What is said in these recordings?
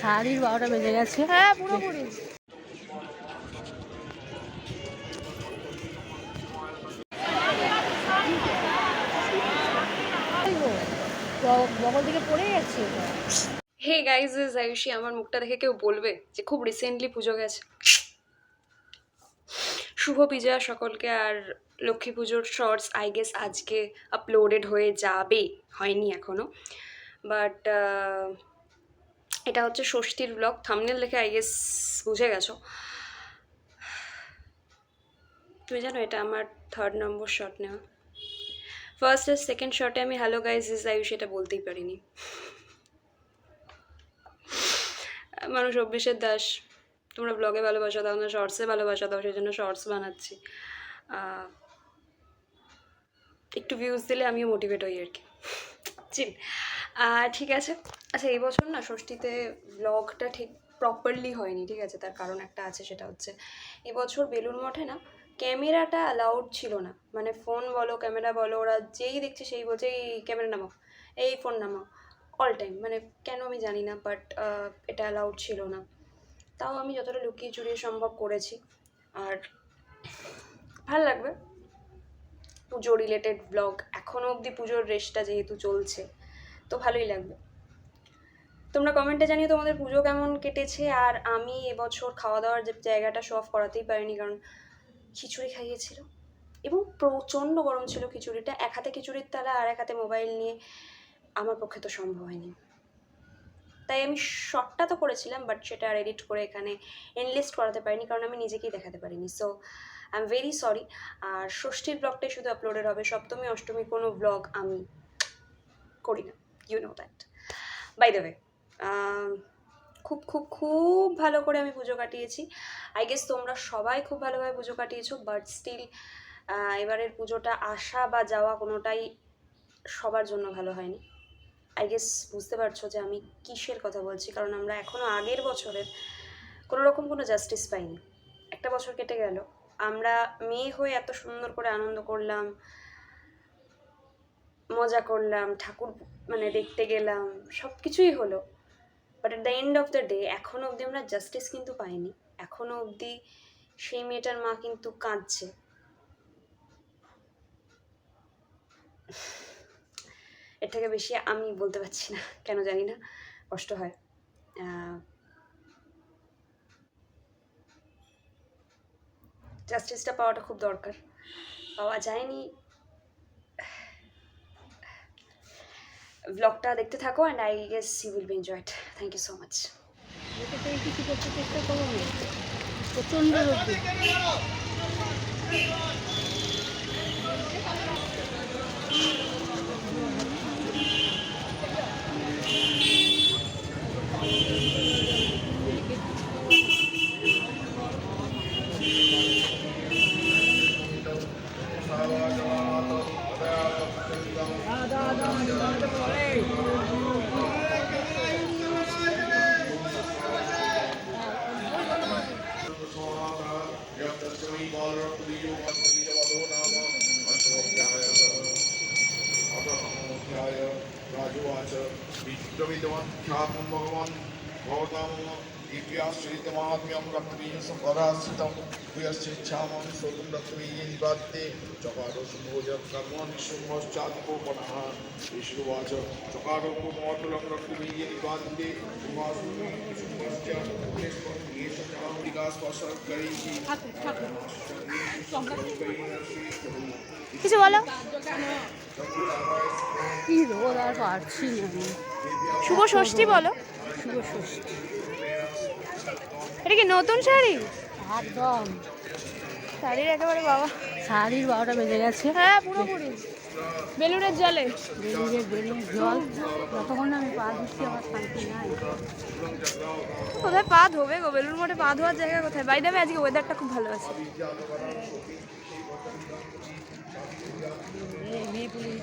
শাড়ির বারোটা বেজে গেছে। হ্যাঁ পুরোপুরি। বগল থেকে পড়ে যাচ্ছে হে গাইজ ইজ আয়ুষি আমার মুখটা দেখে কেউ বলবে যে খুব রিসেন্টলি পুজো গেছে। শুভ বিজয়া সকলকে আর লক্ষ্মী পুজোর শর্টস আই গেস আজকে আপলোডেড হয়ে যাবে হয়নি এখনও বাট এটা হচ্ছে ষষ্ঠীর ব্লগ থামনেল দেখে আই গেস বুঝে গেছো। তুমি জানো এটা আমার থার্ড নম্বর শট নেওয়া। ফার্স্ট আর সেকেন্ড শটে আমি হ্যালো গাইজ ইজ আয়ুষ সেটা বলতেই পারিনি। মানুষ অভ্যেসের দাস। তোমরা ব্লগে ভালোবাসা দাও না শর্টসে ভালোবাসা দাও সেই জন্য শর্টস বানাচ্ছি। একটু ভিউজ দিলে আমিও মোটিভেট হই আর কি। চিল। ঠিক আছে আচ্ছা এই বছর না ষষ্ঠীতে ব্লগটা ঠিক প্রপারলি হয়নি, ঠিক আছে? তার কারণ একটা আছে, সেটা হচ্ছে এবছর বেলুন মঠে না ক্যামেরাটা অ্যালাউড ছিল না। মানে ফোন বলো ক্যামেরা বলো, ওরা যেই দেখছে সেই বলছে, এই ক্যামেরা নামাও, এই ফোন নামাও। অল টাইম মানে কেন আমি জানি না বাট এটা অ্যালাউড ছিল না। তাও আমি যতটা লুকিয়ে চুরিয়ে সম্ভব করেছি। আর ভালো লাগবে। পুজো রিলেটেড ব্লগ এখনও অবধি পুজোর রেসটা যেহেতু চলছে, তো ভালোই লাগবে। তোমরা কমেন্টে জানিয়ে তোমাদের পুজো কেমন কেটেছে, আর আমি এবছর খাওয়া দাওয়ার যে জায়গাটা শো অফ করাতেই পারিনি, কারণ খিচুড়ি খাইয়েছিল এবং প্রচণ্ড গরম ছিল খিচুড়িটা, এক হাতে খিচুড়ির তালা আর এক হাতে মোবাইল নিয়ে আমার পক্ষে তো সম্ভব হয়নি। তাই আমি শর্টটা তো করেছিলাম বাট সেটা আর এডিট করে এখানে এনলিস্ট করাতে পারিনি, কারণ আমি নিজেকেই দেখাতে পারিনি। So I am very sorry আর ষষ্ঠীর ব্লগটাই শুধু আপলোডেড হবে। সপ্তমী, অষ্টমী, কোনো ব্লগ আমি করি না। You know that by the way খুব খুব খুব ভালো করে আমি পুজো কাটিয়েছি। আই গেস তোমরা সবাই খুব ভালোভাবে পুজো কাটিয়েছো বাট স্টিল এবারের পুজোটা আসা বা যাওয়া কোনোটাই সবার জন্য ভালো হয়নি। আই গেস বুঝতে পারছ যে আমি কিসের কথা বলছি, কারণ আমরা এখনও আগের বছরের কোনো রকম কোনো জাস্টিস পাইনি। একটা বছর কেটে গেল আমরা মেয়ে হয়ে এত সুন্দর করে আনন্দ করলাম, মজা করলাম, ঠাকুর মানে দেখতে গেলাম সব কিছুই হলো। But at the end of the day এখনও অবধি আমরা জাস্টিস কিন্তু পাইনি। এখনও অবধি সেই মেয়েটার মা কিন্তু কাঁদছে। এর থেকে বেশি আমি বলতে পারছি না, কেন জানি না, কষ্ট হয়। জাস্টিসটা পাওয়াটা খুব দরকার। পাওয়া যায়নি। ব্লগটা দেখতে থাকো and I guess you will be enjoyed thank you so much প্রচণ্ড করতে প্রচণ্ড राजोवाच विक्रमितमख्यातं भगवान् भवतां दिव्याश्रितमात्म्यं रक्तबीजसम्पदाश्रितं भूयश्चेच्छामं श्रोतुं रक्तबीजे निपात्ते चकारो शुभोजत्कर्मणि शुभश्चात्कोपनः विष्णुवाच चकारो कुमोटलं रक्तबीजे निपात्ते शुभाशुभश्च কিছু বলো কি রোদ আর পারছি না আমি শুভ ষষ্ঠী বলো শুভ ষষ্ঠী এটা কি নতুন শাড়ি? একদম। শাড়ির একেবারে বাবা। শাড়ির বারোটা বেজে গেছে। হ্যাঁ পুরোপুরি। বেলুনের জলে। বেলুনের বেলুনের জল। যতক্ষণ না আমি পা ধুচ্ছি আমার শান্তি নাই। কোথায় পা ধোবে গো? বেলুর মঠে পা ধোয়ার জায়গা কোথায়? বাই দেবে আজকে ওয়েদারটা খুব ভালো আছে। এই মেয়ে পুলিশ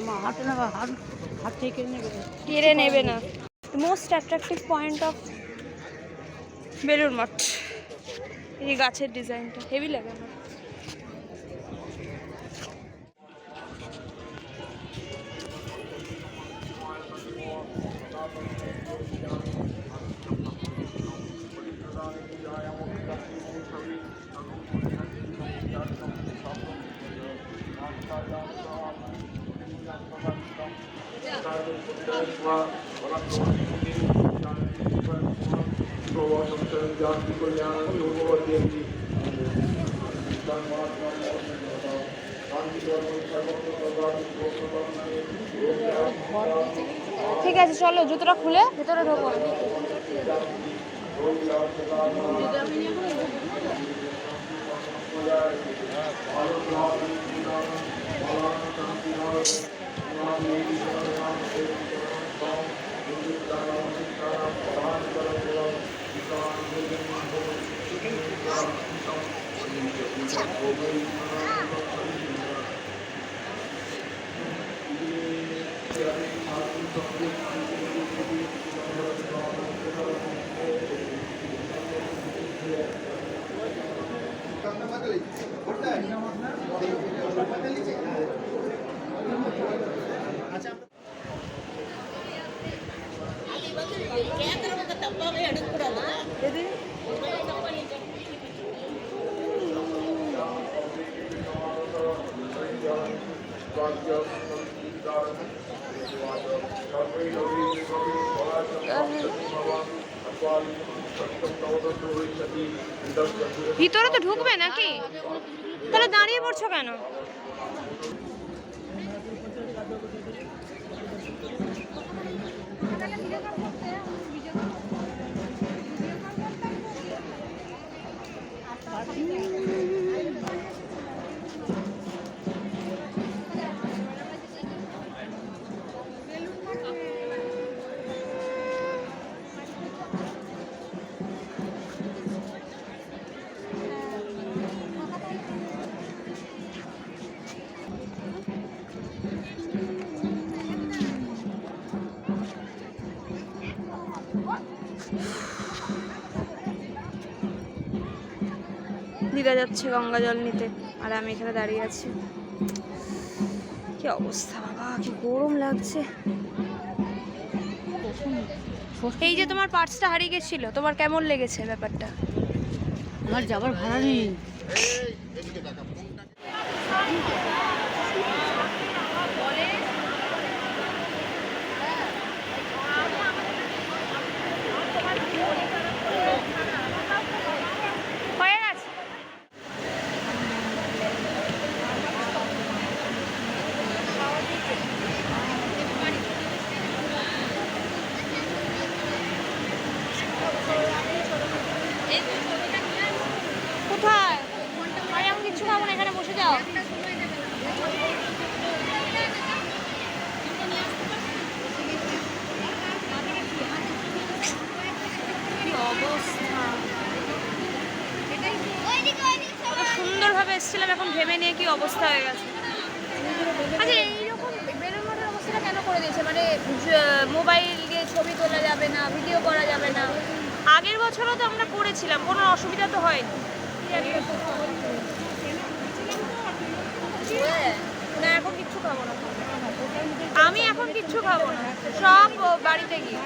আমার হাতে না হাত হাত থেকে কেড়ে নেবে। কেড়ে নেবে না। Most attractive point of Belur Math. এই গাছের ডিজাইনটা। হেভি লাগে আমার। Thank you. जानकी कल्याण योगवती ঠিক আছে চলো জুতোটা খুলে ভেতরে ঢোকো করতে হয় ভিতরে তো ঢুকবে নাকি? তাহলে দাঁড়িয়ে পড়ছো কেন? দিদা যাচ্ছে গঙ্গা জল নিতে আর আমি এখানে দাঁড়িয়ে আছি। কি অবস্থা বাবা কি গরম লাগছে। এই যে তোমার পার্টসটা হারিয়ে গেছিল তোমার কেমন লেগেছে ব্যাপারটা? আমার যাবার ভাড়া নেই হয়ে গেছে কোথায় আরে আমি কিচ্ছু খাব না এখানে বসে যাও কি অবস্থা কত সুন্দরভাবে এসেছিলাম এখন ভেবে নিয়ে কি অবস্থা হয়ে গেছে? আচ্ছা এইরকম বেলুন মঠের অবস্থাটা কেন করে দিয়েছে? মানে মোবাইল দিয়ে ছবি তোলা যাবে না ভিডিও করা যাবে না। আগের বছরও তো আমরা করেছিলাম কোনো অসুবিধা তো হয়নি। না এখন কিচ্ছু খাব না। আমি এখন কিচ্ছু খাব না সব বাড়িতে গিয়ে।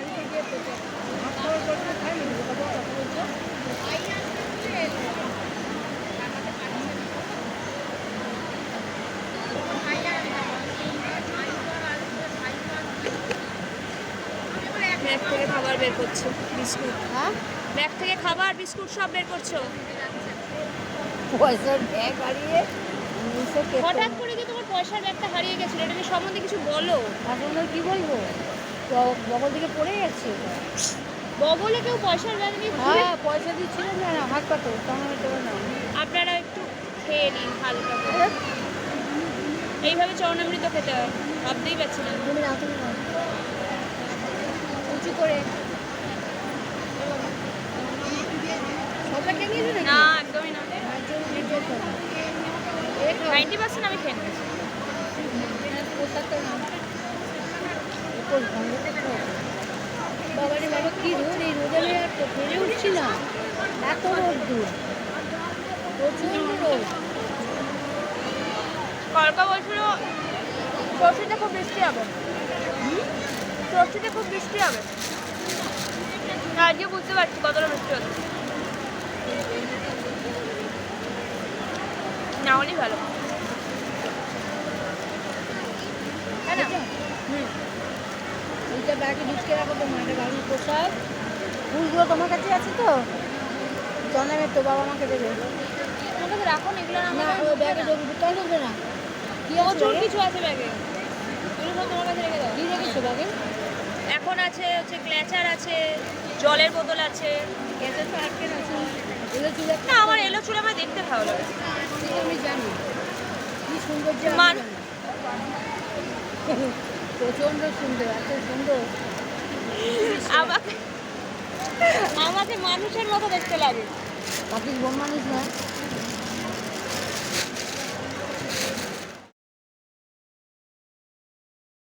ব্যাগ থেকে খাবার বের করছ? বিস্কুট। হ্যাঁ? ব্যাগ থেকে খাবার বিস্কুট সব বের করছ? পয়সার ব্যাগ হারিয়ে হঠাৎ করে যে তোমার পয়সার ব্যাগটা হারিয়ে গেছিল? এটা নিয়ে সম্বন্ধে কিছু বলো? এখন কি বলব? বগল থেকে পড়ে ওটা। বগলে কেউ পয়সার ব্যাগ নিয়ে হ্যাঁ পয়সা দিচ্ছিলেন না না, হাত পাতো তখন না আপনারা একটু খেয়ে নিন হালকা করে। এইভাবে চরণামৃত খেতে হয়। ভাবতেই পারছি না। তুমি উঁচু করে। না একদমই না। নাইনটি পার্সেন্ট আমি খেয়ে নিয়েছি। বাবারে বাবা কি রোদ এই রোদে আমি আর পেরে উঠছি না। এত রোদ দূর। প্রচণ্ড রোদ। কলকা বলছিল ষষ্ঠীতে খুব বৃষ্টি হবে। ষষ্ঠীতে খুব বৃষ্টি হবে। আজকে বুঝতে পারছি কতটা বৃষ্টি হচ্ছে। না হলেই ভালো। তাই না? হুম। এইটা ব্যাগে ঢুকিয়ে রাখো তো মায়ের বাড়ির পোশাক। ফুলগুলো তোমার কাছে আছে তো? জন্মের তো বাবা আমাকে দেবে। রাখো না এগুলো না ব্যাগে ঢুকবে। কেন ঢুকবে না? প্রচুর কিছু আছে ব্যাগে এগুলো সব তোমার কাছে রেখে দাও। কি রেখেছো ব্যাগে এখন আছে হচ্ছে ক্ল্যাচার আছে জলের বোতল আছে। না আমার এলো চুলে আমার দেখতে ভালো লাগে। আমি জানি। কি সুন্দর যে প্রচণ্ড সুন্দর এত সুন্দর। আমাকে আমাকে মানুষের মতো দেখতে লাগে। বন মানুষ নয়।